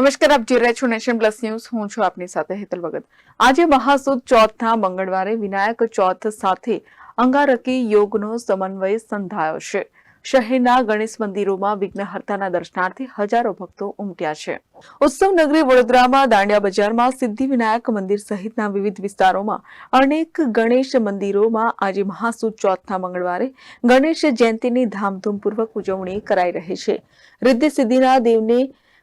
નમસ્કાર, આપ જોઈ રહ્યા છો નેશન પ્લસ ન્યૂઝ. હું છું આપની સાથે હેતલ ભગત. આજે મહાસુદ ચોથના મંગળવારે વિનાયક ચોથ સાથે અંગારકી યોગનો સમન્વય સંધાયો છે. શહેરના ગણેશ મંદિરોમાં વિઘ્નહર્તાના દર્શનાર્થે હજારો ભક્તો ઉમટ્યા છે. ઉત્સવ નગરી વડોદરામાં દાંડિયા બજારમાં સિદ્ધિ વિનાયક મંદિર સહિતના વિવિધ વિસ્તારોમાં અનેક ગણેશ મંદિરોમાં આજે મહાસુદ ચોથના મંગળવારે ગણેશ જયંતિની ધામધૂમપૂર્વક ઉજવણી કરાઈ રહી છે. રિદ્ધિ સિદ્ધિના દેવને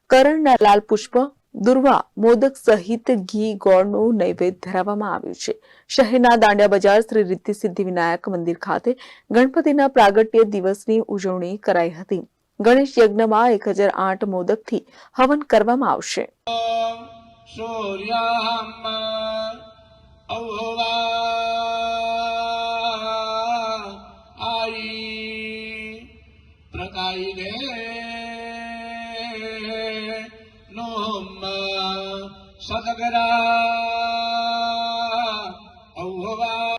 કરણના લાલ પુષ્પ, દુર્વા, મોદક સહિત ઘી, ગોળનું નૈવેદ્ય ધરાવવામાં આવ્યું છે. શહેરના દાંડિયા બજાર શ્રી રિદ્ધિ વિનાયક મંદિર ખાતે ગણપતિના પ્રાગટ્ય દિવસની ઉજવણી કરાઈ હતી. ગણેશ યજ્ઞમાં એક હજાર આઠ મોદકથી હવન કરવામાં આવશે. સૂર્યા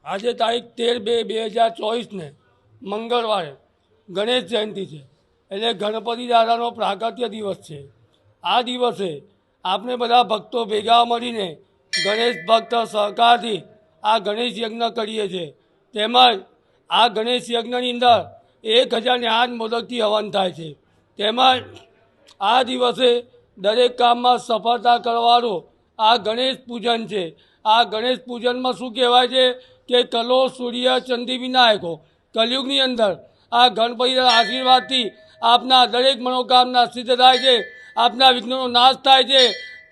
આજે તારીખ તેર બે બે હજાર ચોવીસને મંગળવારે ગણેશ જયંતિ છે. એટલે ગણપતિ દાદાનો પ્રાગત્ય દિવસ છે. આ દિવસે આપણે બધા ભક્તો ભેગા મળીને ગણેશ ભક્ત સહકારથી આ ગણેશ યજ્ઞ કરીએ છીએ તેમજ આ ગણેશ યજ્ઞની અંદર એક હજારને આઠ મોદકથી હવન થાય છે. તેમજ આ દિવસે દરેક કામમાં સફળતા કરવાનું આ ગણેશ પૂજન છે. આ ગણેશ પૂજનમાં શું કહેવાય છે કે કલો, સૂર્ય, ચંદી વિનાયકો, કલયુગની અંદર આ ગણપતિના આશીર્વાદથી આપના દરેક મનોકામના સિદ્ધ થાય છે, આપના વિઘ્નોનો નાશ થાય છે.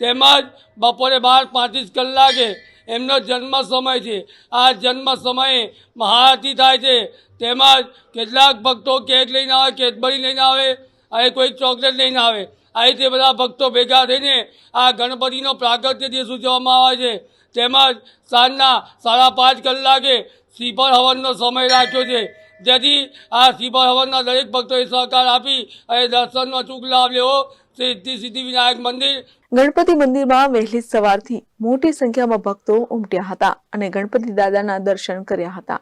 તેમજ બપોરે બાર પાંત્રીસ કલાકે એમનો જન્મ સમય છે. આ જન્મ સમયે મહાઆરતી થાય છે. તેમજ કેટલાક ભક્તો કેક લઈને આવે કેદબરી લઈને આવે અને કોઈ ચોકલેટ લઈને આવે. આ રીતે બધા ભક્તો ભેગા થઈને આ ગણપતિનો પ્રાગત્ય દિવસ ઉજવવામાં આવે છે. તેમજ સાંજના સાડા પાંચ કલાકે શ્રીફળ હવનનો સમય રાખ્યો છે. જેથી આ શ્રીફળ હવનના દરેક ભક્તોએ સહકાર આપી અને દર્શનનો ચૂક લાભ લેવો. સિદ્ધિ સિદ્ધિ મંદિર. ગણપતિ મંદિરમાં વહેલી સવારથી મોટી સંખ્યામાં ભક્તો ઉમટ્યા હતા અને ગણપતિ દાદાના દર્શન કર્યા હતા.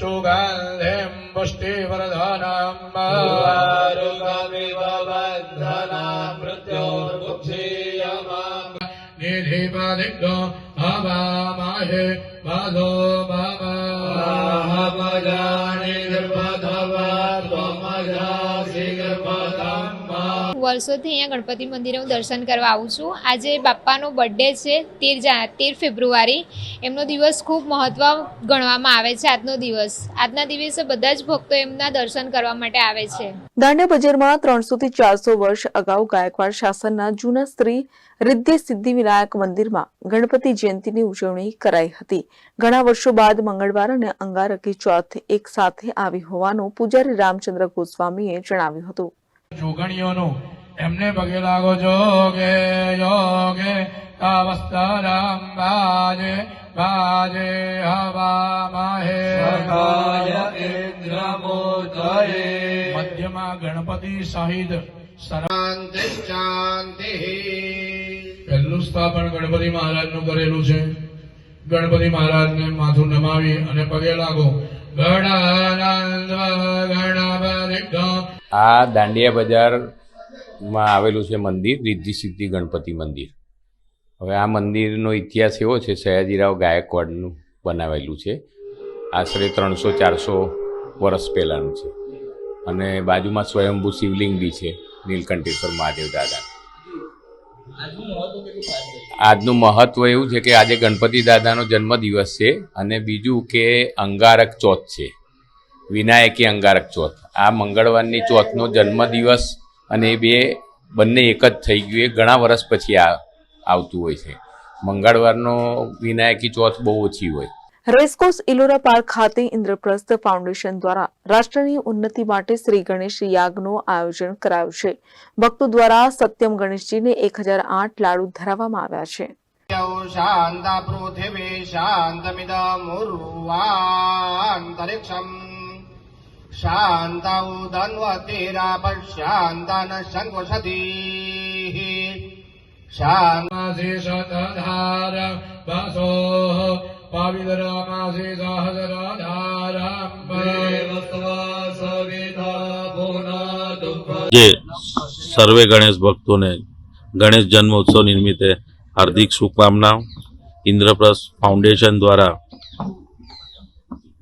સુગંધિમ निधिपदिग्धो हवामहे मधो भवजानि गर्भधव त्वमजासि गर्भधम् વર્ષોથી અહીંયા ગણપતિ મંદિરે હું દર્શન કરવા આવું છું આજે બાપ્પાનો બર્થડે છે તેર જા તેર ફેબ્રુઆરી એમનો દિવસ ખૂબ મહત્ત્વ ગણવામાં આવે છે આજનો દિવસ આજના દિવસે બધા જ ભક્તો એમના દર્શન કરવા માટે આવે છે દાંડિયા બજારમાં ત્રણસો થી ચારસો વર્ષ અગાઉ ગાયકવાડ શાસનના જૂના સ્ત્રી રિદ્ધિ સિદ્ધિ વિનાયક મંદિરમાં ગણપતિ જયંતિની ઉજવણી કરાઈ હતી. ઘણા વર્ષો બાદ મંગળવાર અને અંગારકી ચોથ એક સાથે આવી હોવાનું પૂજારી રામચંદ્ર ગોસ્વામીએ જણાવ્યું હતું. જોગણીઓનું એમને પગે લાગો જોગે યોગે બાજે બાજે હવા માહે. મધ્યમાં ગણપતિ સહિત શાંતિ શાંતિ પહેલું સ્થાપન ગણપતિ મહારાજનું કરેલું છે. ગણપતિ મહારાજને માથું નમાવી અને પગે લાગો. આ દાંડિયા બજારમાં આવેલું છે મંદિર રિદ્ધિ સિદ્ધિ ગણપતિ મંદિર. હવે આ મંદિરનો ઇતિહાસ એવો છે સયાજીરાવ ગાયકવાડનું બનાવેલું છે. આશરે ત્રણસો ચારસો વર્ષ પહેલાંનું છે. અને બાજુમાં સ્વયંભૂ શિવલિંગ બી છે, નીલકંઠેશ્વર મહાદેવ દાદા આજનું મહત્વ એવું છે કે આજે ગણપતિ દાદાનો જન્મદિવસ છે અને બીજું કે અંગારક ચોથ છે. વિનાયકી અંગારક ચોથ. આ મંગળવારની ચોથનો જન્મદિવસ અને એ બે, બંને એક જ થઈ ગયું, એ ઘણા વર્ષ પછી આ આવતું હોય છે. મંગળવારનો વિનાયકી ચોથ બહુ ઓછી હોય. રેસકોર્સ ઇલોરા પાર્ક ખાતે ઇન્દ્રપ્રસ્થ ફાઉન્ડેશન દ્વારા રાષ્ટ્રની ઉન્નતિ માટે શ્રી ગણેશ યાગનું આયોજન કરાયું છે. ભક્તો દ્વારા સત્યમ ગણેશજીને એક હજાર આઠ લાડુ ધરાવવામાં આવ્યા છે. શાંતા પૃથિવી જે સર્વે ગણેશ ભક્તોને ગણેશ જન્મોત્સવ નિમિત્તે હાર્દિક શુભકામનાઓ. ઇન્દ્રપ્રસ્થ ફાઉન્ડેશન દ્વારા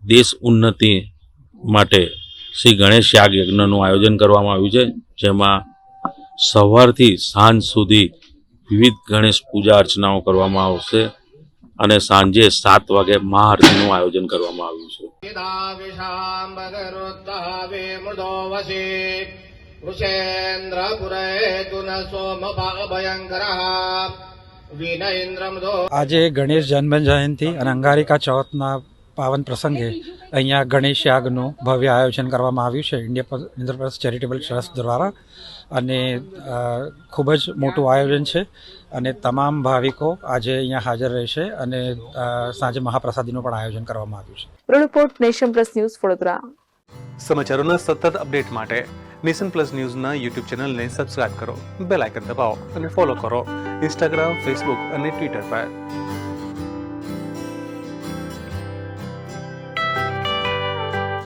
દેશ ઉન્નતિ માટે શ્રી ગણેશ યાગ યજ્ઞનું આયોજન કરવામાં આવ્યું છે, જેમાં સવારથી સાંજ સુધી વિવિધ ગણેશ પૂજા અર્ચનાઓ કરવામાં આવશે. અને સાંજે સાત વાગે મહાઆરતીનું આયોજન કરવામાં આવ્યું છે. આજે ગણેશ જન્મ જયંતિ અને અંગારિકા ચોથના પાવન પ્રસંગે અહીંયા ગણેશ યાગનું ભવ્ય આયોજન કરવામાં આવ્યું છે. ઇન્ડિયા ઇન્દ્રપ્રસ્થ ચેરિટેબલ ટ્રસ્ટ દ્વારા અને ખૂબ જ મોટું આયોજન છે. અને તમામ ભાવિકો આજે અહીંયા હાજર રહેશે અને સાંજે મહાપ્રસાદીનું પણ આયોજન કરવામાં આવ્યું છે. Bureau report nation plus news Vadodara. સમાચારોના સતત અપડેટ માટે નેશન પ્લસ ન્યૂઝના યુટ્યુબ ચેનલને સબસ્ક્રાઇબ કરો બેલ આઇકન દબાવો અને ફોલો કરો. ઇન્સ્ટાગ્રામ ફેસબુક અને ટ્વિટર પર.